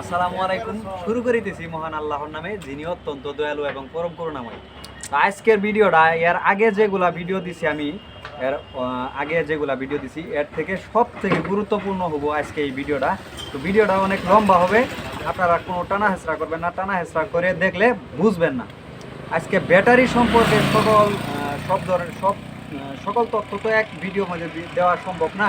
আসসালামু আলাইকুম। শুরু করিতেছি মহান আল্লাহর নামে, যিনি অত্যন্ত দয়ালু এবং পরম করুণাময়। তো আজকের ভিডিওটা, এর আগে যেগুলা ভিডিও দিছি আমি, এর আগে যেগুলা ভিডিও দিছি, এর থেকে সব থেকে গুরুত্বপূর্ণ হব আজকে এই ভিডিওটা। তো ভিডিওটা অনেক লম্বা হবে, আপনারা কোনো টানা হেঁচড়া করবেন না টানা হেঁচড়া করে দেখলে বুঝবেন না। আজকে ব্যাটারি সম্পর্কে সকল সব ধরনের সব সকল তথ্য তো এক ভিডিও মধ্যে দেওয়া সম্ভব না।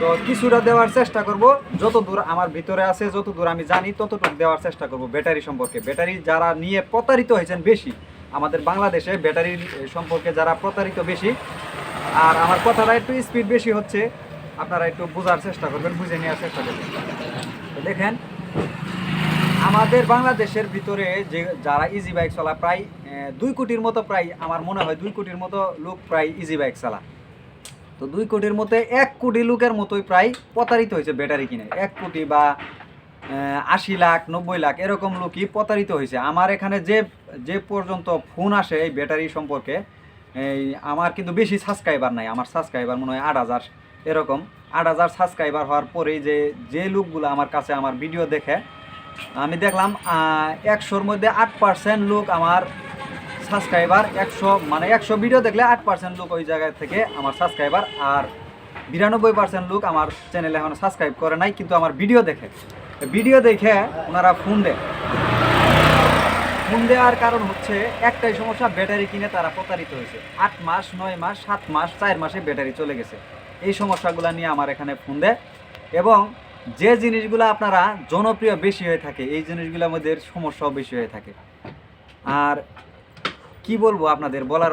তো কিছুটা দেওয়ার চেষ্টা করব। যত দূর আমার ভিতরে আছে, যত দূর আমি জানি, ততটুকু দেওয়ার চেষ্টা করব ব্যাটারি সম্পর্কে। ব্যাটারি যারা নিয়ে প্রতারিত হয়েছেন বেশি, আমাদের বাংলাদেশে ব্যাটারি সম্পর্কে যারা প্রতারিত বেশি, আর আমার কথাটা একটু স্পিড বেশি হচ্ছে, আপনারা একটু বোঝার চেষ্টা করবেন, বুঝে নেওয়ার চেষ্টা করবেন। তো দেখেন, আমাদের বাংলাদেশের ভিতরে যে যারা ইজি বাইক চালা প্রায় দুই কোটির মতো প্রায়, আমার মনে হয় দুই কোটির মতো লোক প্রায় ইজি বাইক চালা তো দুই কোটির মধ্যে এক কোটি লোকের মতোই প্রায় প্রতারিত হয়েছে ব্যাটারি কিনে। এক কোটি বা আশি লাখ, নব্বই লাখ এরকম লোকই প্রতারিত হয়েছে। আমার এখানে যে যে পর্যন্ত ফোন আসে এই ব্যাটারি সম্পর্কে, এই আমার কিন্তু বেশি সাবস্ক্রাইবার নাই। আমার সাবস্ক্রাইবার মনে হয় আট হাজার এরকম। আট হাজার সাবস্ক্রাইবার হওয়ার পরেই যে যে লোকগুলো আমার কাছে আমার ভিডিও দেখে, আমি দেখলাম একশোর মধ্যে আট পার্সেন্ট লোক আমার সাবস্ক্রাইবার একশো মানে একশো ভিডিও দেখলে আট পার্সেন্ট লোক ওই জায়গা থেকে আমার সাবস্ক্রাইবার আর বিরানব্বই পার্সেন্ট লোক আমার চ্যানেলে এখন সাবস্ক্রাইব করে নাই, কিন্তু আমার ভিডিও দেখে। ভিডিও দেখে ওনারা ফোন দেয়। ফোন দেওয়ার কারণ হচ্ছে একটাই সমস্যা ব্যাটারি কিনে তারা প্রতারিত হয়েছে। আট মাস, নয় মাস, সাত মাস, চার মাসে ব্যাটারি চলে গেছে। এই সমস্যাগুলো নিয়ে আমার এখানে ফোন দেয়। এবং যে জিনিসগুলো আপনারা জনপ্রিয় বেশি হয়ে থাকে, এই জিনিসগুলোর মধ্যে সমস্যাও বেশি হয়ে থাকে। আর কি বলব আপনাদের? বলার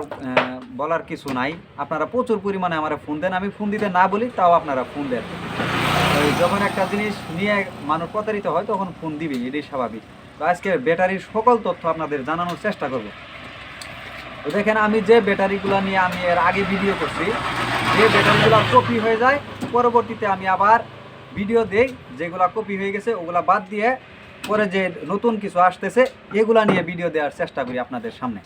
বলার কিছু নাই। আপনারা প্রচুর পরিমাণে আমার ফোন দেন। আমি ফোন দিতে না বলি, তাও আপনারা ফোন দেন। যখন একটা জিনিস নিয়ে মানুষ প্রতারিত হয়, তখন ফোন দিবে এটাই স্বাভাবিক। তো আজকে ব্যাটারির সকল তথ্য আপনাদের জানানোর চেষ্টা করব। তো দেখেন, আমি যে ব্যাটারিগুলো নিয়ে আমি এর আগে ভিডিও করছি, যে ব্যাটারিগুলো কপি হয়ে যায়, পরবর্তীতে আমি আবার ভিডিও দেই, যেগুলা কপি হয়ে গেছে, ওগুলা বাদ দিয়ে পরে যে নতুন কিছু আসতেছে, এগুলা নিয়ে ভিডিও দেওয়ার চেষ্টা করি আপনাদের সামনে।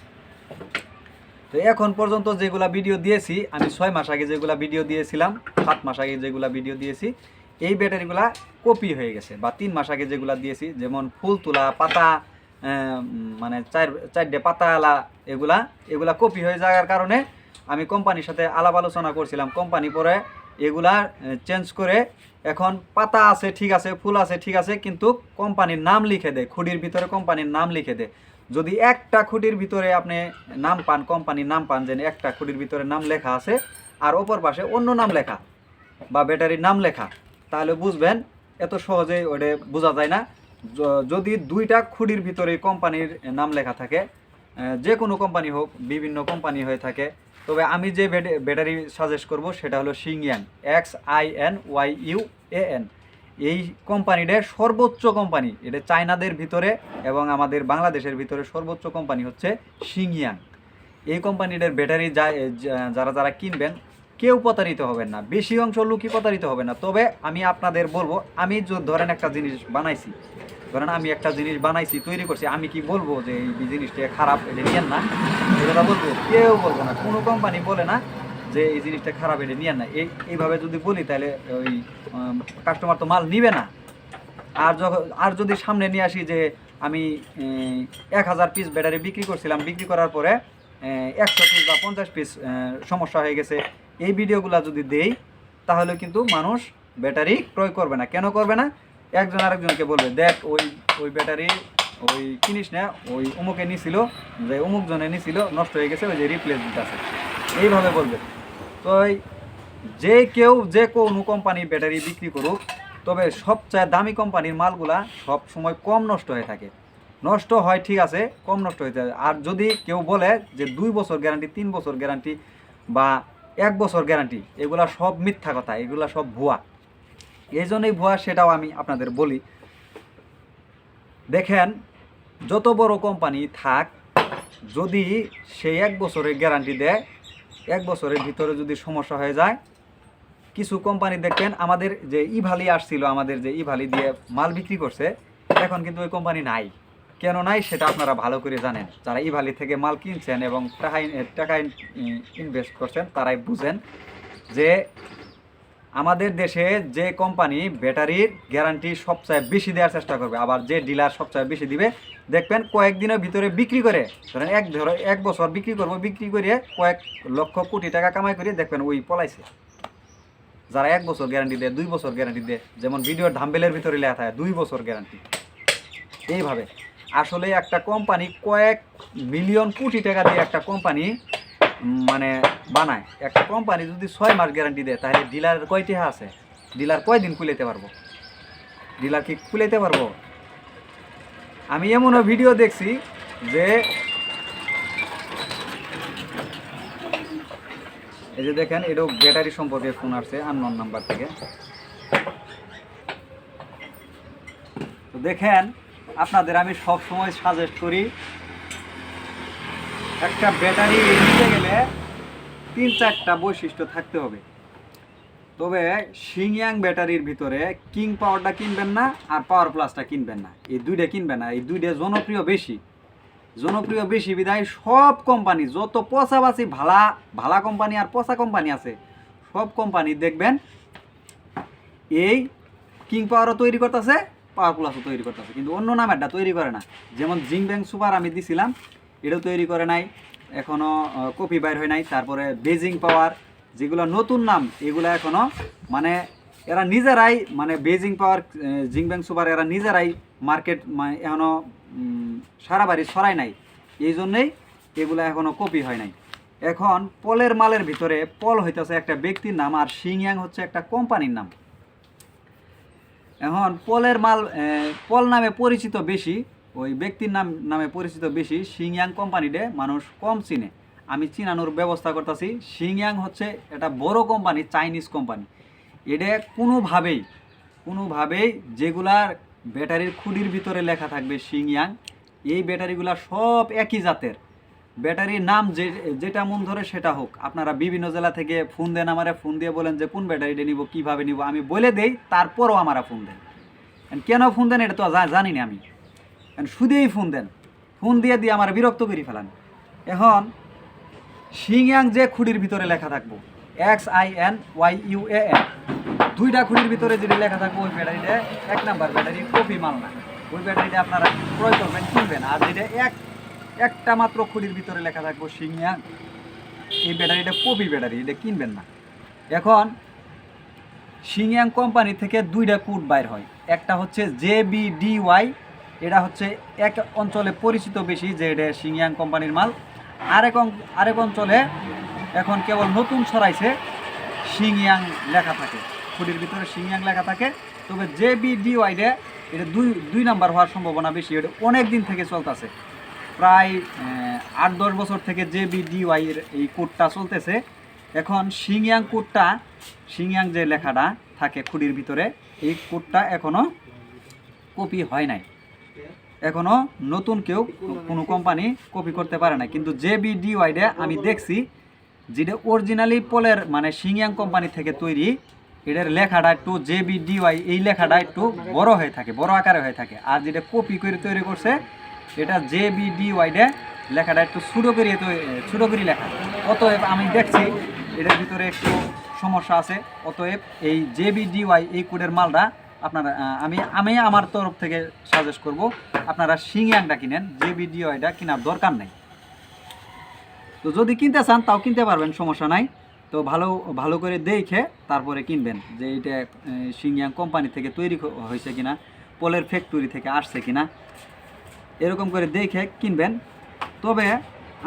তো এখন পর্যন্ত যেগুলা ভিডিও দিয়েছি, আমি ছয় মাস আগে যেগুলা ভিডিও দিয়েছিলাম, সাত মাস আগে যেগুলা ভিডিও দিয়েছি, এই ব্যাটারিগুলা কপি হয়ে গেছে। বা তিন মাস আগে যেগুলা দিয়েছি, যেমন ফুল তোলা, পাতা মানে চার, চারটে পাতাওয়ালা এগুলা এগুলা কপি হয়ে যাওয়ার কারণে আমি কোম্পানির সাথে আলাপ আলোচনা করছিলাম। কোম্পানি পরে এগুলা চেঞ্জ করে এখন পাতা আছে, ঠিক আছে, ফুল আছে, ঠিক আছে, কিন্তু কোম্পানির নাম লিখে দেয়, খুঁটির ভিতরে কোম্পানির নাম লিখে দেয়। যদি একটা খুঁটির ভিতরে আপনি নাম পান কোম্পানির নাম পান যে একটা খুঁটির ভিতরে নাম লেখা আছে আর ওপর পাশে অন্য নাম লেখা বা ব্যাটারির নাম লেখা, তাহলে বুঝবেন এত সহজে ওটা বোঝা যায় না। যদি দুইটা খুঁটির ভিতরে কোম্পানির নাম লেখা থাকে যে কোনো কোম্পানি হোক, বিভিন্ন কোম্পানি হয়ে থাকে, তবে আমি যে ব্যাট- ব্যাটারি সাজেস্ট করব সেটা হলো সিংয়াং X I N Y U A N এই কোম্পানিটা সর্বোচ্চ কোম্পানি। এটা চায়নাদের ভিতরে এবং আমাদের বাংলাদেশের ভিতরে সর্বোচ্চ কোম্পানি হচ্ছে সিংয়াং এই কোম্পানিটার ব্যাটারি যা- যারা যারা কিনবেন, কেউ প্রতারিত হবেন না। বেশি অংশ লোকই প্রতারিত হবে না। তবে আমি আপনাদের বলব, আমি ধরেন একটা জিনিস বানাইছি। ধরেন আমি একটা জিনিস বানাইছি, তৈরি করছি, আমি কি বলব যে এই জিনিসটা খারাপ, এটা নিয়েন না। এটা বলব, কেউ বলব না। কোনো কোম্পানি বলে না যে এই জিনিসটা খারাপ এটা নিয়ে না। এই এইভাবে যদি বলি তাহলে ওই কাস্টমার তো মাল নিবে না। আর যখন আর যদি সামনে নিয়ে আসি যে আমি এক হাজার পিস ব্যাটারি বিক্রি করছিলাম, বিক্রি করার পরে একশো পিস বা পঞ্চাশ পিস সমস্যা হয়ে গেছে। এই ভিডিওগুলো যদি দেই, তাহলে কিন্তু মানুষ ব্যাটারি ক্রয় করবে না। কেন করবে না? একজন আরেকজনকে বলবে, দেখ, ওই ওই ব্যাটারি ওই কিনিস না, ওই অমুকে নিছিল, যে অমুক জনে নিছিল, নষ্ট হয়ে গেছে, ওই যে রিপ্লেস দিতেছে। এইভাবে বলবে। তো যে কেউ যে কোনো কোম্পানির ব্যাটারি বিক্রি করুক, তবে সবচেয়ে দামি কোম্পানির মালগুলা সব সময় কম নষ্ট হয়ে থাকে। নষ্ট হয়, ঠিক আছে, কম নষ্ট হয়ে যায়। আর যদি কেউ বলে যে দুই বছর গ্যারান্টি, তিন বছর গ্যারান্টি বা এক বছর গ্যারান্টি, এগুলা সব মিথ্যা কথা, এগুলা সব ভুয়া। এই জন্যই ভুয়া সেটাও আমি আপনাদের বলি। দেখেন, যত বড় কোম্পানি থাক, যদি সে এক বছরের গ্যারান্টি দেয় এক বছরের ভিতরে যদি সমস্যা হয়ে যায়, কিছু কোম্পানি দেখবেন আমাদের যে ইভালি আসছিল, আমাদের যে ইভালি দিয়ে মাল বিক্রি করছে, এখন কিন্তু ওই কোম্পানি নাই। কেন নাই সেটা আপনারা ভালো করে জানেন। যারা ইভালি থেকে মাল কিনছেন এবং টাকা টাকা ইনভেস্ট করছেন, তারাই বুঝেন যে আমাদের দেশে যে কোম্পানি ব্যাটারির গ্যারান্টি সবচেয়ে বেশি দেওয়ার চেষ্টা করবে, আবার যে ডিলার সবচেয়ে বেশি দিবে দেখবেন কয়েকদিনের ভিতরে বিক্রি করে, ধরেন এক ধরো এক বছর বিক্রি করব, বিক্রি করে কয়েক লক্ষ কোটি টাকা কামাই করে দেখবেন ওই পলাইছে। যারা এক বছর গ্যারান্টি দেয়, দুই বছর গ্যারান্টি দেয়, যেমন ভিডিওর ধাম্বেলের ভিতরে লেখা থাকে, দুই বছর গ্যারান্টি এইভাবে। আসলে একটা কোম্পানি কয়েক মিলিয়ন কোটি টাকা দিয়ে একটা কোম্পানি মানে বানায়। একটা কোম্পানি যদি ছয় মাস গ্যারান্টি দেয়, তাহলে ডিলার কয়টি আছে? ডিলার কয়দিন খুলেতে পারব? ডিলার কি খুলেতে পারব? আমি এমনও ভিডিও দেখছি যে এই যে দেখেন, এটাও ব্যাটারি সম্পর্কে ফোন আসছে আননোন নাম্বার থেকে। তো দেখেন, আপনাদের আমি সব সময় সাজেস্ট করি, একটা ব্যাটারি নিতে গেলে তিন চারটা বৈশিষ্ট্য থাকতে হবে। তবে সিংয়াং ব্যাটারির ভিতরে কিং পাওয়ারটা কিনবেন না আর পাওয়ার প্লাসটা কিনবেন না। এই দুইটা কিনবেন না, এই দুইটা জনপ্রিয় বেশি। জনপ্রিয় বেশি বিধায় সব কোম্পানি, যত পচাবাচি ভালা ভালা কোম্পানি আর পচা কোম্পানি আছে, সব কোম্পানি দেখবেন এই কিং পাওয়ারও তৈরি করতেছে পাওয়ার প্লাসও তৈরি করতেছে। কিন্তু অন্য নামেরটা তৈরি করে না। যেমন জিং ব্যাং সুপার আমি দিছিলাম, এটাও তৈরি করে নাই এখনও কপি বাইর হয় নাই। তারপরে বেজিং পাওয়ার যেগুলো নতুন নাম, এগুলো এখনও মানে এরা নিজেরাই মানে বেজিং পাওয়ার জিং ব্যাং সুপার এরা নিজেরাই মার্কেট এখনও সারা বাড়ি ছড়ায় নাই। এই জন্যেই এগুলো এখনও কপি হয় নাই। এখন পলের মালের ভিতরে পল হইতেছে একটা ব্যক্তির নাম আর সিংয়াং হচ্ছে একটা কোম্পানির নাম। এখন পলের মাল পল নামে পরিচিত বেশি, ওই ব্যক্তির নাম, নামে পরিচিত বেশি সিংয়াং কোম্পানিতে মানুষ কম চিনে। আমি চিনানোর ব্যবস্থা করতেছি। সিংয়াং হচ্ছে এটা বড় কোম্পানি চাইনিজ কোম্পানি এটা কোনোভাবেই কোনোভাবেই যেগুলার ব্যাটারির খুঁটির ভিতরে লেখা থাকবে সিংয়াং এই ব্যাটারিগুলা সব একই জাতের। ব্যাটারির নাম যে, যেটা মন ধরে সেটা হোক। আপনারা বিভিন্ন জেলা থেকে ফোন দেন আমারে, ফোন দিয়ে বলেন যে, কোন ব্যাটারিটা নিব, কীভাবে নিব? আমি বলে দেই, তারপরও আমারা ফোন দেন। কেন ফোন দেন এটা তো জানি না আমি। শুধুই ফোন দেন। ফোন দিয়ে দিয়ে আমার বিরক্ত করে ফেলান। এখন সিংয়াং যে খুঁড়ির ভিতরে লেখা থাকব। X I N Y U A N দুইটা খুঁড়ির ভিতরে যেটা লেখা থাকব, ওই ব্যাটারিটা এক নাম্বার ব্যাটারি, কপি মাল না। ওই ব্যাটারিটা আপনারা ক্রয় করবেন, কিনবেন। আর যেটা এক, একটা মাত্র খুঁড়ির ভিতরে লেখা থাকব সিংয়াং। এই ব্যাটারিটা কপি ব্যাটারি, এটা কিনবেন না। এখন সিংয়াং কোম্পানি থেকে দুইটা কুট বাইর হয়। একটা হচ্ছে জে বি ডি ওয়াই, এটা হচ্ছে এক অঞ্চলে পরিচিত বেশি যে এটা সিংয়াং কোম্পানির মাল। আরেক আরেক অঞ্চলে এখন কেবল নতুন ছড়াইছে সিংয়াং লেখা থাকে। খুঁটির ভিতরে সিংয়াং লেখা থাকে। তবে জে বি ডি ওয়াইডে এটা দুই দুই নাম্বার হওয়ার সম্ভাবনা বেশি। এটা অনেক দিন থেকে চলতেছে। প্রায় আট দশ বছর থেকে জে বি ডি ওয়াইয়ের এই কোডটা চলতেছে। এখন সিংয়াং কোডটা, সিংয়াং যে লেখাটা থাকে খুঁটির ভিতরে, এই কোডটা এখনও কপি হয় নাই। এখনও নতুন কেউ কোনো কোম্পানি কপি করতে পারে না কিন্তু জে ওয়াইডে আমি দেখছি, যেটা অরিজিনালি পোলের মানে সিংয়াং কোম্পানি থেকে তৈরি, এটার লেখাটা একটু জে বি ডি ওয়াই এই লেখাটা একটু বড় হয়ে থাকে, বড় আকারে হয়ে থাকে। আর যেটা কপি করে তৈরি করছে, এটা জে বি ডি ওয়াইডে লেখাটা একটু ছোটো করে তৈ- ছোটো করে লেখা। অতএব আমি দেখছি, এটার ভিতরে একটু সমস্যা আছে। অতএব এই জে বি ডি ওয়াই এই কোডের মালটা আপনারা আমি আমি আমার তরফ থেকে সাজেস্ট করব, আপনারা সিংয়াংটা কিনেন, যে ভিডিও এটা কেনার দরকার নেই। তো যদি কিনতে চান, তাও কিনতে পারবেন, সমস্যা নাই। তো ভালো ভালো করে দেখে তারপরে কিনবেন, যে এটা সিংয়াং কোম্পানি থেকে তৈরি হয়েছে কিনা, পোলের ফ্যাক্টরি থেকে আসছে কিনা। এরকম করে দেখে কিনবেন। তবে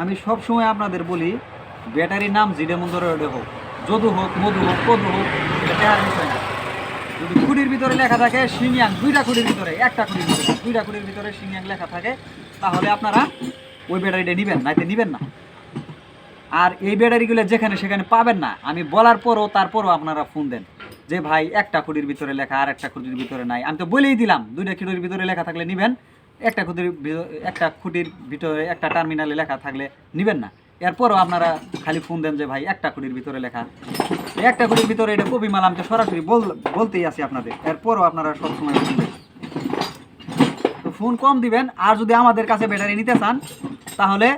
আমি সব সময় আপনাদের বলি, ব্যাটারির নাম জিডে মন্দরে ওটা হোক যদু হোক, মধু হোক কদু হোক, এটা আর বিষয় না যদি খুঁটির ভিতরে লেখা থাকে সিংয়াং দুইটা খুঁটির ভিতরে, একটা খুঁটির ভিতরে। দুইটা খুঁটির ভিতরে সিংয়াং লেখা থাকে। তাহলে আপনারা ওই ব্যাটারিটা নেবেন, নাইতে নেবেন না। আর এই ব্যাটারিগুলো যেখানে সেখানে পাবেন না। আমি বলার পরও, তারপরও আপনারা ফোন দেন যে, ভাই, একটা খুঁটির ভিতরে লেখা, আর একটা খুঁটির ভিতরে নাই। আমি তো বলেই দিলাম, দুইটা খুঁটির ভিতরে লেখা থাকলে নেবেন, একটা খুঁটির একটা খুঁটির ভিতরে, একটা টার্মিনালে লেখা থাকলে নেবেন না। এরপরও আপনারা খালি ফোন দেন যে ভাই একটা খুঁটির ভিতরে লেখা। একটা খুঁটির ভিতরে এটা কবি মাল আমি সরাসরি বলতেই আছি আপনাদের। এরপরও আপনারা সবসময় ফোন দেন। তো ফোন কম দিবেন, আর যদি আমাদের কাছে ব্যাটারি নিতে চান, তাহলে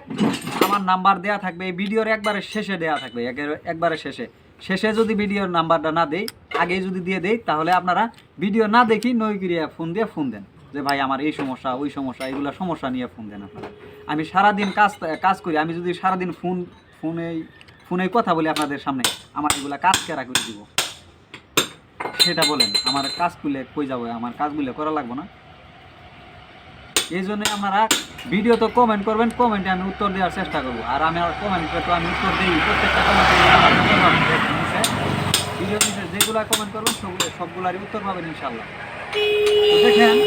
আমার নাম্বার দেয়া থাকবে, এই ভিডিওর একবারে শেষে দেয়া থাকবে একেবারে- শেষে। শেষে যদি ভিডিওর নাম্বারটা না দেই আগে যদি দিয়ে দেই, তাহলে আপনারা ভিডিও না দেখি নই করিয়া ফোন দিয়ে ফোন দেন। যে ভাই আমার এই সমস্যা, ওই সমস্যা, এগুলো সমস্যা নিয়ে ফোন দেন আপনারা। আমি সারাদিন কাজ কাজ করি, আমি যদি সারাদিন ফোন, ফোনে ফোনে কথা বলি আপনাদের সামনে, আমার এগুলা কাজ কেরা করে দিব? সেটা বলেন, আমার কাজ করলে কই যাব, আমার কাজগুলো করা লাগবে না। এই জন্য আপনারা ভিডিও তো কমেন্ট করবেন কমেন্টে আমি উত্তর দেওয়ার চেষ্টা করব। আর আমি আর কমেন্টে তো আমি উত্তর দিই, প্রত্যেকটা কমেন্টে ভিডিও যেগুলো কমেন্ট করবেন, সবগুলো সবগুলারই উত্তর পাবেন ইনশাল্লাহ দেখেন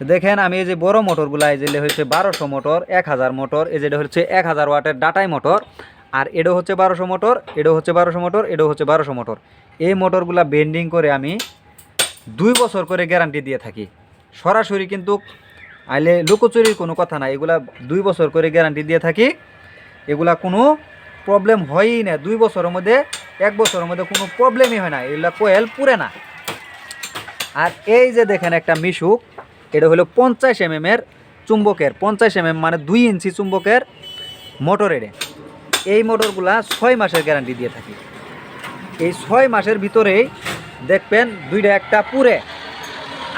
দেখেন আমি এই যে বড় মোটরগুলা, এই যে হচ্ছে বারোশো মোটর, এক হাজার মোটর, এই যেটা হচ্ছে এক হাজার ওয়াটের ডাটাই মোটর, আর এটা হচ্ছে বারোশো মোটর, এটা হচ্ছে বারোশো মোটর, এটা হচ্ছে বারোশো মোটর। এই মোটরগুলা বেন্ডিং করে আমি দুই বছর করে গ্যারান্টি দিয়ে থাকি। সরাসরি কিন্তু আইলে লুকোচুরির কোনো কথা না এগুলা দুই বছর করে গ্যারান্টি দিয়ে থাকি। এগুলা কোনো প্রবলেম হয়ই না। দুই বছরের মধ্যে এক বছরের মধ্যে কোনো প্রবলেমই হয় না, এগুলা কোয়েল পুরে না। আর এই যে দেখেন একটা মিশুক, এটা হলো পঞ্চাশ এম এর চুম্বকের, পঞ্চাশ এম মানে দুই ইঞ্চি চুম্বকের মোটর এড়ে এই মোটরগুলা ছয় মাসের গ্যারান্টি দিয়ে থাকি। এই ছয় মাসের ভিতরেই দেখবেন দুইটা একটা পুরে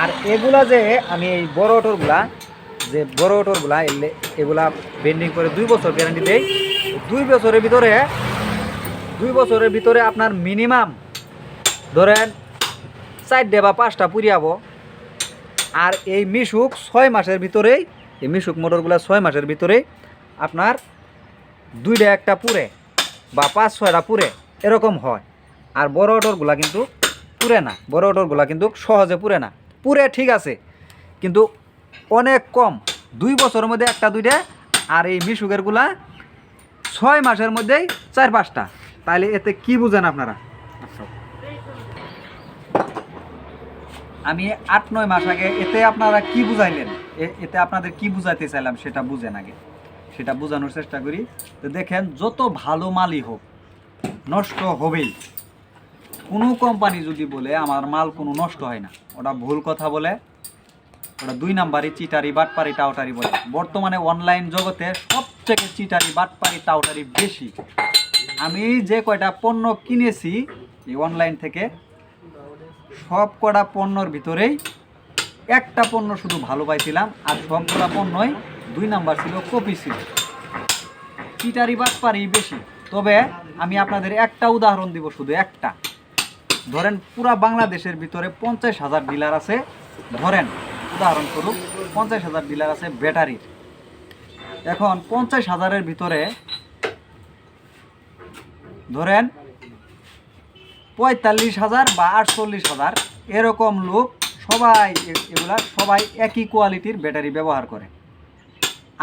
আর এগুলা যে আমি এই বড় অটোরগুলা যে বড় অটোরগুলা এগুলা বেন্ডিং করে দুই বছর গ্যারান্টি দেই, দুই বছরের ভিতরে দুই বছরের ভিতরে আপনার মিনিমাম, ধরেন চারটে বা পাঁচটা পুরিয়াবো আর এই মিশুক ছয় মাসের ভিতরেই, এই মিশুক মোটরগুলা ছয় মাসের ভিতরেই আপনার দুইটা একটা পুরে বা পাঁচ ছয়টা পুরে এরকম হয়। আর বড় অটোরগুলা কিন্তু পুরে না, বড় অটোরগুলা কিন্তু সহজে পুরে না। পুরে ঠিক আছে, কিন্তু অনেক কম, দুই বছরের মধ্যে একটা দুইটা আর এই মিশুকেরগুলা ছয় মাসের মধ্যেই চার পাঁচটা। তাহলে এতে কি বুঝেন আপনারা? আমি আট, নয় মাস আগে এতে আপনারা কি বুঝাইলেন? এতে আপনাদের কি বুঝাইতে চাইলাম সেটা বুঝেন আগে। সেটা বোঝানোর চেষ্টা করি। তো দেখেন, যত ভালো মালই হোক, নষ্ট হবেই। কোনো কোম্পানি যদি বলে, আমার মাল কোনো নষ্ট হয় না। ওটা ভুল কথা বলে। ওটা দুই নাম্বারই চিটারি, বাটপারি, টাউটারি বলে। বর্তমানে অনলাইন জগতে সবথেকে চিটারি, বাটপারি, টাউটারি বেশি। আমি যে কয়টা পণ্য কিনেছি এই অনলাইন থেকে, সব কটা পণ্যর ভিতরেই একটা পণ্য শুধু ভালো পাইছিলাম আর সবগুলা পণ্যই দুই নাম্বার ছিল কপি ছিল। চিটারি বাটপারি বেশি, তবে আমি আপনাদের একটা উদাহরণ দিব শুধু একটা। ধরেন পুরা বাংলাদেশের ভিতরে পঞ্চাশ হাজার ডিলার আছে, ধরেন উদাহরণ স্বরূপ পঞ্চাশ হাজার ডিলার আছে ব্যাটারির এখন পঞ্চাশ হাজারের ভিতরে ধরেন পঁয়তাল্লিশ হাজার বা আটচল্লিশ হাজার এরকম লোক সবাই এগুলা সবাই একই কোয়ালিটির ব্যাটারি ব্যবহার করে।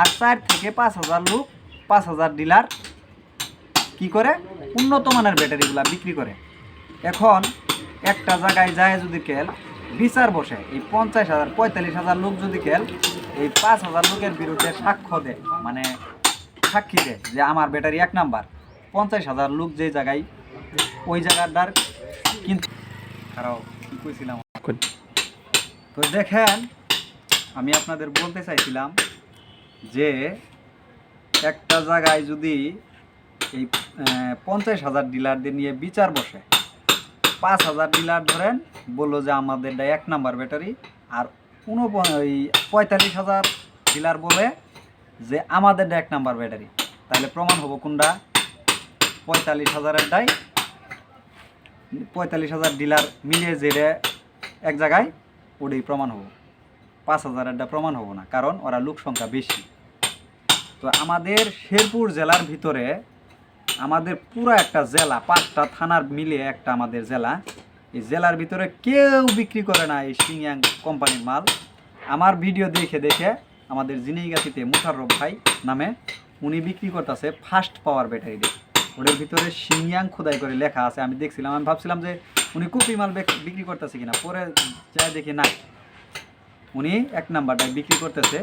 আর চার থেকে পাঁচ হাজার লোক, পাঁচ হাজার ডিলার কি করে? উন্নত মানের ব্যাটারিগুলা বিক্রি করে। এখন একটা জায়গায় যায় যদি কেল, বিচার বসে, এই পঞ্চাশ হাজার, পঁয়তাল্লিশ হাজার লোক যদি কেল, এই পাঁচ হাজার লোকের বিরুদ্ধে সাক্ষ্য দেয় মানে সাক্ষী দেয় যে আমার ব্যাটারি এক নাম্বার। পঞ্চাশ হাজার লোক যে জায়গায় ওই জায়গাটার কিন্তু খারাপ কি কইছিলাম? তো দেখেন আমি আপনাদের বলতে চাইছিলাম যে একটা জায়গায় যদি এই পঞ্চাশ হাজার ডিলারদের নিয়ে বিচার বসে পাঁচ হাজার ডিলার ধরেন বলল যে আমাদেরটা এক নাম্বার ব্যাটারি আর উনো ওই পঁয়তাল্লিশ হাজার ডিলার বলে যে আমাদেরটা এক নাম্বার ব্যাটারি। তাহলে প্রমাণ হব কোনটা? পঁয়তাল্লিশ হাজারেরটাই পঁয়তাল্লিশ হাজার ডিলার মিলিয়ে যেটা এক জায়গায় ওটাই প্রমাণ হব। পাঁচ হাজারেরটা প্রমাণ হব না, কারণ ওরা লোক সংখ্যা বেশি। তো আমাদের শেরপুর জেলার ভিতরে আমাদের পুরো একটা জেলা, পাঁচটা থানার মিলে একটা আমাদের জেলা। এই জেলার ভিতরে কেউ বিক্রি করে না এই সিংয়াং কোম্পানির মাল। আমার ভিডিও দেখে দেখে আমাদের জিনিগাছিতে মুশাররফ ভাই নামে উনি বিক্রি করতেছে ফাস্ট পাওয়ার ব্যাটারি দিয়ে ওটার ভিতরে সিংয়াং খোদাই করে লেখা আছে, আমি দেখছিলাম। আমি ভাবছিলাম যে উনি কুপি মাল বিক্রি করতেছে কিনা, পরে যাই দেখি না উনি এক নাম্বারটায় বিক্রি করতেছে।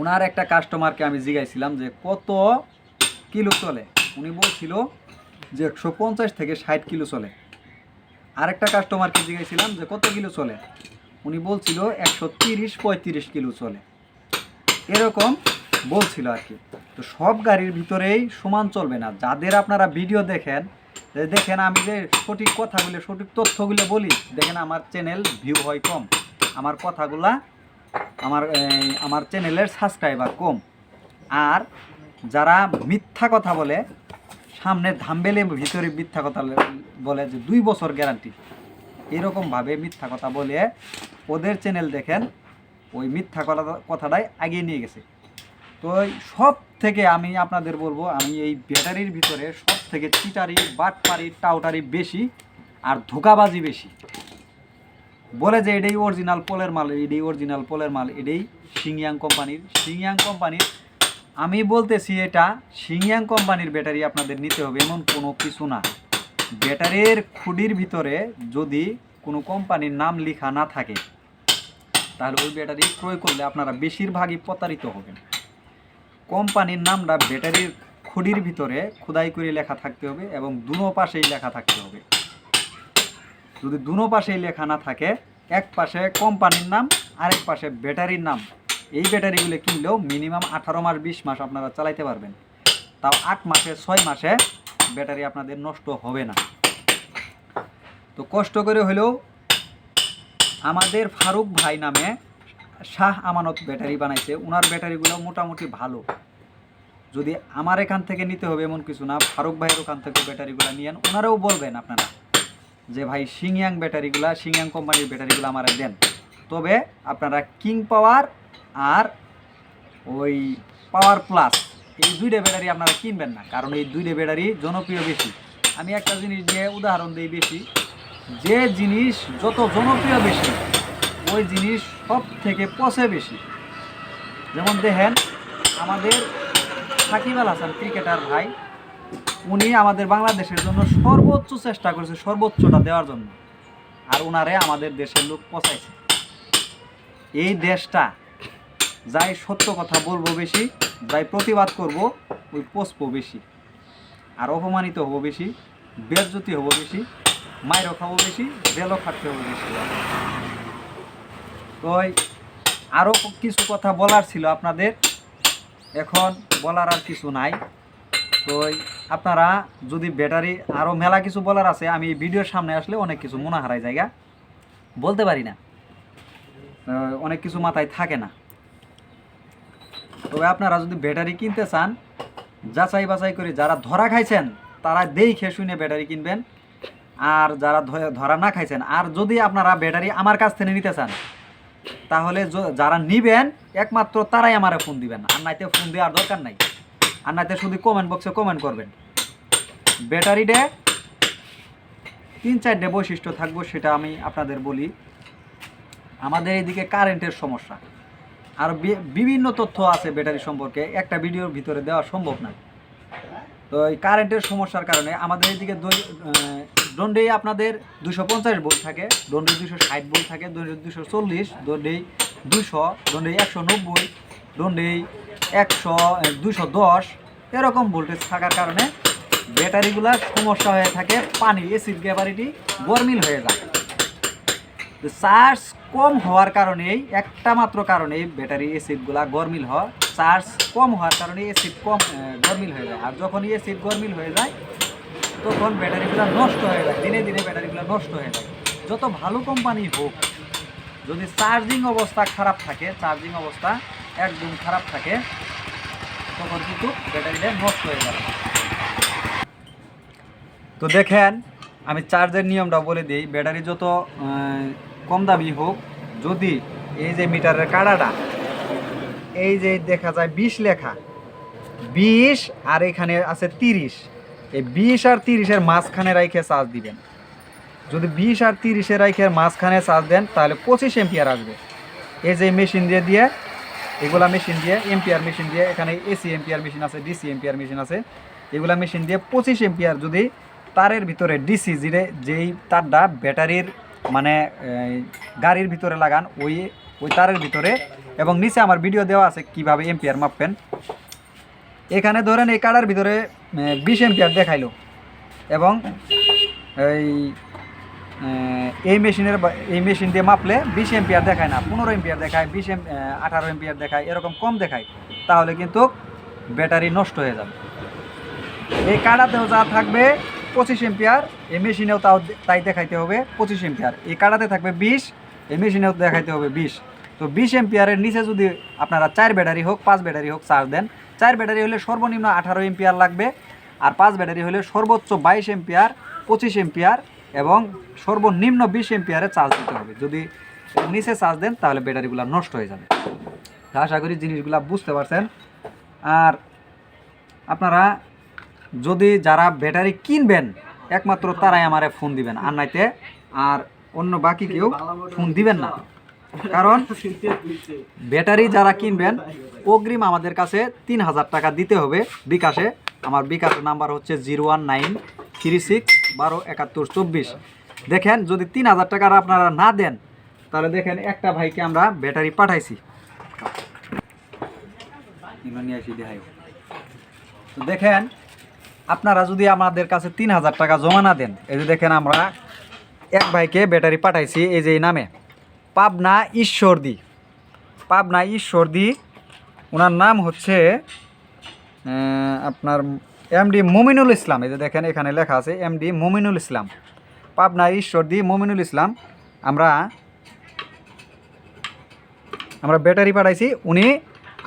ওনার একটা কাস্টমারকে আমি জিগাইছিলাম যে কত কিলো চলে? উনি বলছিল যে একশো পঞ্চাশ থেকে ষাট কিলো চলে। আরেকটা কাস্টমারকে জিগাইছিলাম যে কত কিলো চলে? উনি বলছিল একশো তিরিশ পঁয়ত্রিশ কিলো চলে। এরকম বলছিল আর কি। তো সব গাড়ির ভিতরেই সমান চলবে না। যাদের আপনারা ভিডিও দেখেন দেখেন আমি যে সঠিক কথাগুলো, সঠিক তথ্যগুলো বলি, দেখেন আমার চ্যানেল ভিউ হয় কম। আমার কথাগুলা আমার আমার চ্যানেলের সাবস্ক্রাইবার কম। আর যারা মিথ্যা কথা বলে, সামনে ধামবেলে ভিতরে মিথ্যা কথা বলে যে দুই বছর গ্যারান্টি এরকমভাবে মিথ্যা কথা বলে ওদের চ্যানেল দেখেন, ওই মিথ্যা কথা, কথাটাই এগিয়ে নিয়ে গেছে। তো সব থেকে আমি আপনাদের বলব, আমি এই ব্যাটারির ভিতরে সব থেকে চিটারি, বাটপারি, টাউটারি বেশি আর ধোকাবাজি বেশি। বলে যে এটাই অরিজিনাল পোলের মাল, এটাই অরিজিনাল পোলের মাল, এটাই সিংয়াং কোম্পানির। সিংয়াং কোম্পানির, আমি বলতেছি এটা সিংয়াং কোম্পানির ব্যাটারি আপনাদের নিতে হবে, এমন কোনো কিছু না। ব্যাটারির খুঁটির ভিতরে যদি কোনো কোম্পানির নাম লেখা না থাকে, তাহলে ওই ব্যাটারি ক্রয় করলে আপনারা বেশিরভাগই প্রতারিত হবেন। কোম্পানির নামটা ব্যাটারির খুঁড়ির ভিতরে খোদাই করে লেখা থাকতে হবে এবং দুনো পাশেই লেখা থাকতে হবে। যদি দুনো পাশেই লেখা না থাকে, এক পাশে কোম্পানির নাম, আরেক পাশে ব্যাটারির নাম। এই ব্যাটারিগুলো কিনলেও মিনিমাম আঠারো মাস, বিশ মাস আপনারা চালাইতে পারবেন। তাও আট মাসে, ছয় মাসে ব্যাটারি আপনাদের নষ্ট হবে না। তো কষ্ট করে হলেও আমাদের ফারুক ভাই নামে শাহ আমানত ব্যাটারি বানাইছে ওনার ব্যাটারিগুলো মোটামুটি ভালো। যদি আমার এখান থেকে নিতে হবে এমন কিছু না, ফারুক ভাইয়ের ওখান থেকে ব্যাটারিগুলো নিয়েন ওনারাও বলবেন আপনারা যে, ভাই, সিংয়াং ব্যাটারিগুলা, সিংয়াং কোম্পানির ব্যাটারিগুলো আমার দেন। তবে আপনারা কিং পাওয়ার আর ওই পাওয়ার প্লাস, এই দুইটা ব্যাটারি আপনারা কিনবেন না, কারণ এই দুইটা ব্যাটারি জনপ্রিয় বেশি। আমি একটা জিনিস দিয়ে উদাহরণ দিই বেশি, যে জিনিস যত জনপ্রিয় বেশি ওই জিনিস সব থেকে পচে বেশি। যেমন দেখেন, আমাদের সাকিব আল হাসান ক্রিকেটার ভাই, উনি আমাদের বাংলাদেশের জন্য সর্বোচ্চ চেষ্টা করেছে সর্বোচ্চটা দেওয়ার জন্য। আর ওনারে আমাদের দেশের লোক পচাইছে। এই দেশটা যাই সত্য কথা বলব বেশি, যাই প্রতিবাদ করব, ওই পচবো বেশি। আর অপমানিত হব বেশি, বেজ্জতি হব বেশি মায়েরও খাব বেশি জেলও খাটতে হব বেশি। তো আরও কিছু কথা বলার ছিল আপনাদের। এখন বলার আর কিছু নাই। তো আপনারা যদি ব্যাটারি আরও মেলা কিছু বলার আছে, আমি ভিডিওর সামনে আসলে অনেক কিছু মনে হারাই জায়গা। বলতে পারি না। অনেক কিছু মাথায় থাকে না। তবে আপনারা যদি ব্যাটারি কিনতে চান, যাচাই বাছাই করে যারা ধরা খাইছেন, তারা দেখে শুনে ব্যাটারি কিনবেন। আর যারা ধরা না খাইছেন, আর যদি আপনারা ব্যাটারি আমার কাছ থেকে নিতে চান তাহলে যারা নিবেন, একমাত্র তারাই আমারে ফোন দিবেন। আর নাইতে ফোন দেওয়ার দরকার নাই। আর নাইতে শুধু কমেন্ট বক্সে কমেন্ট করবেন। ব্যাটারিতে তিন চারটে বৈশিষ্ট্য থাকব, সেটা আমি আপনাদের বলি। আমাদের এদিকে কারেন্টের সমস্যা। আর বিভিন্ন তথ্য আছে ব্যাটারি সম্পর্কে। একটা ভিডিওর ভিতরে দেওয়া সম্ভব না তো এই কারেন্টের সমস্যার কারণে আমাদের এদিকে দণ্ডে আপনাদের দুশো পঞ্চাশ ভোল্ট থাকে, দণ্ডে দুশো ষাট ভোল্ট থাকে, দণ্ডে দুশো চল্লিশ, দণ্ডে দুশো দণ্ডে একশো নব্বই, দণ্ডে একশো দুশো দশ, এরকম ভোল্টেজ থাকার কারণে ব্যাটারিগুলার সমস্যা হয়ে থাকে পানি এসিড গ্যাবারিটি গরমিল হয়ে যায়। তো চার্জ কম হওয়ার কারণেই, একটা মাত্র কারণেই ব্যাটারি অ্যাসিডগুলা গরমিল হয়। চার্জ কম হওয়ার কারণে অ্যাসিড কম গরমিল হয়ে যায়। আর যখন অ্যাসিড গরমিল হয়ে যায়, তখন ব্যাটারিগুলো নষ্ট হয়ে যায়। দিনে দিনে ব্যাটারিগুলো নষ্ট হয়ে যায়। যত ভালো কোম্পানি হোক, যদি চার্জিং অবস্থা খারাপ থাকে চার্জিং অবস্থা একদম খারাপ থাকে, তখন কিন্তু ব্যাটারিটা নষ্ট হয়ে যাবে তো দেখেন আমি চার্জের নিয়মটা বলে দিই, ব্যাটারি যত কম দামি হোক, যদি এই যে মিটারের কাড়াটা এই যে দেখা যায় বিশ লেখা, বিশ আর এখানে আছে তিরিশ, এই বিশ আর তিরিশের মাঝখানে রাইখে চার্জ দিবেন। যদি বিশ আর তিরিশের রাইখে মাঝখানে চার্জ দেন, তাহলে পঁচিশ এম্পিয়ার আসবে। এই যে মেশিন দিয়ে দিয়ে, এগুলা মেশিন দিয়ে এম্পিয়ার মেশিন দিয়ে, এখানে এসি এম্পিয়ার মেশিন আছে, ডিসি এম্পিয়ার মেশিন আছে, এগুলা মেশিন দিয়ে পঁচিশ এম্পিয়ার যদি তারের ভিতরে ডিসি যেটা যেই তারটা ব্যাটারির মানে গাড়ির ভিতরে লাগান, ওই ওই তারের ভিতরে। এবং নিচে আমার ভিডিও দেওয়া আছে কীভাবে এম্পিয়ার মাপবেন। এখানে ধরেন এই কাড়ার ভিতরে বিশ এম্পিয়ার দেখাইলো। এবং এই এই মেশিনের এই মেশিন দিয়ে মাপলে বিশ এম্পিয়ার দেখায় না, পনেরো এম্পিয়ার দেখায়, বিশ এম আঠারো এম্পিয়ার দেখায়, এরকম কম দেখায়। তাহলে কিন্তু ব্যাটারি নষ্ট হয়ে যাবে। এই কাটাতেও যা থাকবে পঁচিশ এম্পিয়ার এই মেশিনেও তাও তাই দেখাইতে হবে, পঁচিশ এম্পিয়ার এই কাটাতে থাকবে বিশ, এই মেশিনেও দেখাইতে হবে বিশ। তো বিশ এম্পিয়ারের নিচে যদি আপনারা চার ব্যাটারি হোক, পাঁচ ব্যাটারি হোক চার্জ দেন, চার ব্যাটারি হলে সর্বনিম্ন আঠারো এম্পিয়ার লাগবে আর পাঁচ ব্যাটারি হলে সর্বোচ্চ বাইশ এম্পিয়ার পঁচিশ এম্পিয়ার এবং সর্বনিম্ন বিশ এম্পিয়ারে চার্জ দিতে হবে। যদি নিচে চার্জ দেন, তাহলে ব্যাটারিগুলো নষ্ট হয়ে যাবে। আশা করি জিনিসগুলো বুঝতে পারছেন। আর আপনারা যদি যারা ব্যাটারি কিনবেন একমাত্র তারাই আমারে ফোন দিবেন। আর নাইতে আর অন্য বাকি কেউ ফোন দিবেন না। কারণ ব্যাটারি যারা কিনবেন অগ্রিম আমাদের কাছে তিন হাজার টাকা দিতে হবে বিকাশে। আমার বিকাশের নাম্বার হচ্ছে zero one nine three six বারো একাত্তর চব্বিশ। দেখেন যদি তিন হাজার টাকার আপনারা না দেন তাহলে দেখেন একটা ভাইকে আমরা ব্যাটারি পাঠাইছি। তো দেখেন আপনারা যদি আমাদের কাছে তিন হাজার টাকা জমা না দেন, এই যে দেখেন আমরা এক ভাইকে ব্যাটারি পাঠাইছি, এই যে এই নামে। পাবনা ঈশ্বরদি। পাবনা ঈশ্বরদি, ওনার নাম হচ্ছে আপনার এমডি মুমিনুল ইসলাম। এই যে দেখেন এখানে লেখা আছে এমডি মুমিনুল ইসলাম। পাবনা ঈশ্বরদি মুমিনুল ইসলাম। আমরা আমরা ব্যাটারি পাঠাইছি, উনি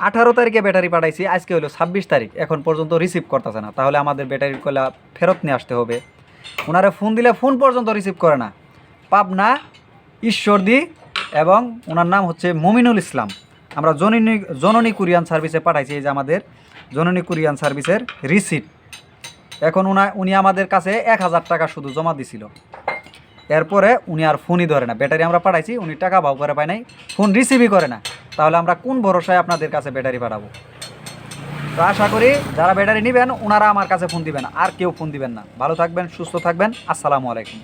আঠারো তারিখে ব্যাটারি পাঠাইছি, আজকে হলো ছাব্বিশ তারিখ, এখন পর্যন্ত রিসিভ করতেছে না। তাহলে আমাদের ব্যাটারি কয়লা ফেরত নিয়ে আসতে হবে। ওনারা ফোন দিলে ফোন পর্যন্ত রিসিভ করে না। পাবনা, ঈশ্বরদি এবং ওনার নাম হচ্ছে মমিনুল ইসলাম। আমরা জননী জননী কুরিয়ান সার্ভিসে পাঠাইছি এই যে আমাদের জননী কুরিয়ান সার্ভিসের রিসিপ্ট এখন উনি আমাদের কাছে এক হাজার টাকা শুধু জমা দিছিল। এরপরে উনি আর ফোনই ধরে না। ব্যাটারি আমরা পাঠাইছি, উনি টাকা ভাও করে পায় নাই, ফোন রিসিভই করে না। তাহলে আমরা কোন ভরসায় আপনাদের কাছে ব্যাটারি পাঠাবো? তো আশা করি যারা ব্যাটারি নেবেন ওনারা আমার কাছে ফোন দিবেন, আর কেউ ফোন দিবেন না। ভালো থাকবেন, সুস্থ থাকবেন, আসসালামু আলাইকুম।